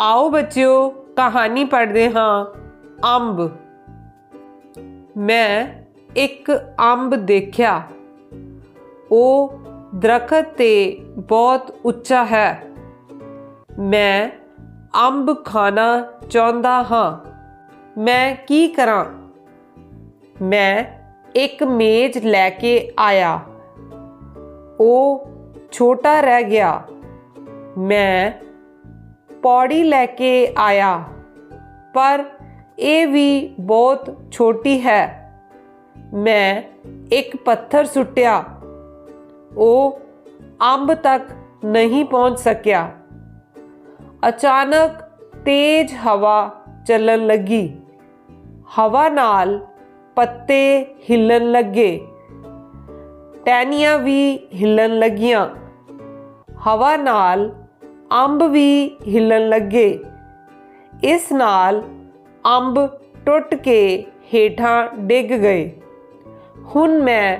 ਆਓ ਬੱਚਿਓ, ਕਹਾਣੀ ਪੜ੍ਹਦੇ ਹਾਂ। ਅੰਬ। ਮੈਂ ਇੱਕ ਅੰਬ ਦੇਖਿਆ। ਉਹ ਦਰਖਤ ਤੇ ਬਹੁਤ ਉੱਚਾ ਹੈ। ਮੈਂ ਅੰਬ ਖਾਣਾ ਚਾਹੁੰਦਾ ਹਾਂ। ਮੈਂ ਕੀ ਕਰਾਂ? ਮੈਂ ਇੱਕ ਮੇਜ਼ ਲੈ ਕੇ ਆਇਆ। ਉਹ ਛੋਟਾ ਰਹਿ ਗਿਆ। ਮੈਂ ਪੌੜੀ ਲੈ ਕੇ ਆਇਆ। ਪਰ ਇਹ ਵੀ ਬਹੁਤ ਛੋਟੀ ਹੈ। ਮੈਂ ਇੱਕ ਪੱਥਰ ਸੁੱਟਿਆ। ਉਹ ਅੰਬ ਤੱਕ ਨਹੀਂ ਪਹੁੰਚ ਸਕਿਆ। ਅਚਾਨਕ ਤੇਜ਼ ਹਵਾ ਚੱਲਣ ਲੱਗੀ। ਹਵਾ ਨਾਲ ਪੱਤੇ ਹਿੱਲਣ ਲੱਗੇ। ਟਹਿਣੀਆਂ ਵੀ ਹਿੱਲਣ ਲੱਗੀਆਂ। ਹਵਾ ਨਾਲ ਅੰਬ ਵੀ ਹਿੱਲਣ ਲੱਗੇ। ਇਸ ਨਾਲ ਅੰਬ ਟੁੱਟ ਕੇ ਹੇਠਾਂ ਡਿੱਗ ਗਏ। ਹੁਣ ਮੈਂ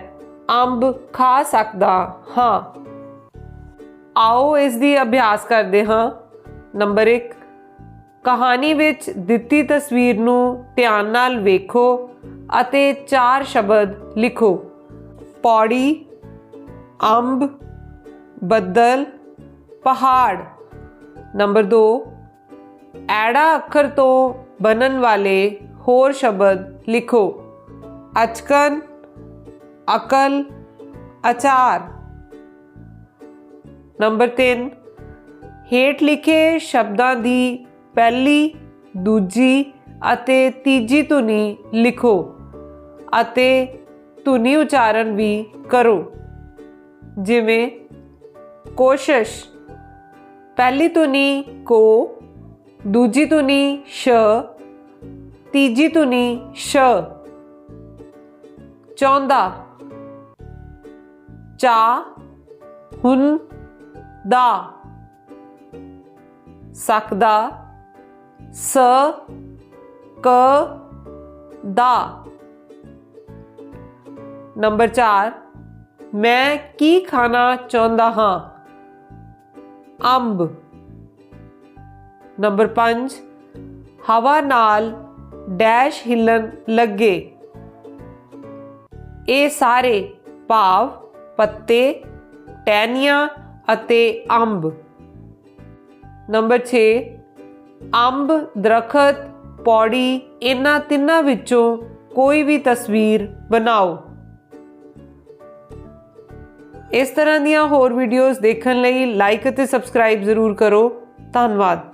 ਅੰਬ ਖਾ ਸਕਦਾ ਹਾਂ। ਆਓ ਇਸ ਦੀ ਅਭਿਆਸ ਕਰਦੇ ਹਾਂ। ਨੰਬਰ 1 ਕਹਾਣੀ ਵਿੱਚ ਦਿੱਤੀ ਤਸਵੀਰ ਨੂੰ ਧਿਆਨ ਨਾਲ ਵੇਖੋ ਅਤੇ ਚਾਰ ਸ਼ਬਦ ਲਿਖੋ। ਪੌੜੀ, ਅੰਬ, ਬੱਦਲ, ਪਹਾੜ। ਨੰਬਰ 2 ਐੜਾ ਅੱਖਰ ਤੋਂ ਬਣਨ ਵਾਲੇ ਹੋਰ ਸ਼ਬਦ ਲਿਖੋ। ਅਚਕਨ, ਅਕਲ, ਅਚਾਰ। ਨੰਬਰ 3 ਹੇਠ ਲਿਖੇ ਸ਼ਬਦਾਂ ਦੀ ਪਹਿਲੀ, ਦੂਜੀ ਅਤੇ ਤੀਜੀ ਧੁਨੀ ਲਿਖੋ ਅਤੇ ਧੁਨੀ ਉਚਾਰਨ ਵੀ ਕਰੋ। ਜਿਵੇਂ, ਕੋਸ਼ਿਸ਼। ਪਹਿਲੀ ਧੁਨੀ ਕੋ ਦੂਜੀ ਧੁਨੀ ਸ਼ ਤੀਜੀ ਧੁਨੀ ਸ਼ ਚਾਹੁੰਦਾ ਚਾ ਹੁਣ ਦਾ ਸਕਦਾ ਸ ਕ ਦਾ ਨੰਬਰ 4 ਮੈਂ ਕੀ ਖਾਣਾ ਚਾਹੁੰਦਾ ਹਾਂ ਅੰਬ। ਨੰਬਰ 5 ਹਵਾ ਨਾਲ ਡੈਸ਼ ਹਿੱਲਣ ਲੱਗੇ। ਇਹ ਸਾਰੇ ਭਾਵ, ਪੱਤੇ, ਟਹਿਣੀਆਂ ਅਤੇ ਅੰਬ। ਨੰਬਰ 6 ਅੰਬ, ਦਰਖਤ, ਪੌੜੀ, ਇਹਨਾਂ ਤਿੰਨਾਂ ਵਿੱਚੋਂ ਕੋਈ ਵੀ ਤਸਵੀਰ ਬਣਾਓ। ਇਸ ਤਰ੍ਹਾਂ ਦੀਆਂ ਹੋਰ ਵੀਡੀਓਜ਼ ਦੇਖਣ ਲਈ ਲਾਈਕ ਅਤੇ ਸਬਸਕ੍ਰਾਈਬ ਜ਼ਰੂਰ ਕਰੋ। ਧੰਨਵਾਦ।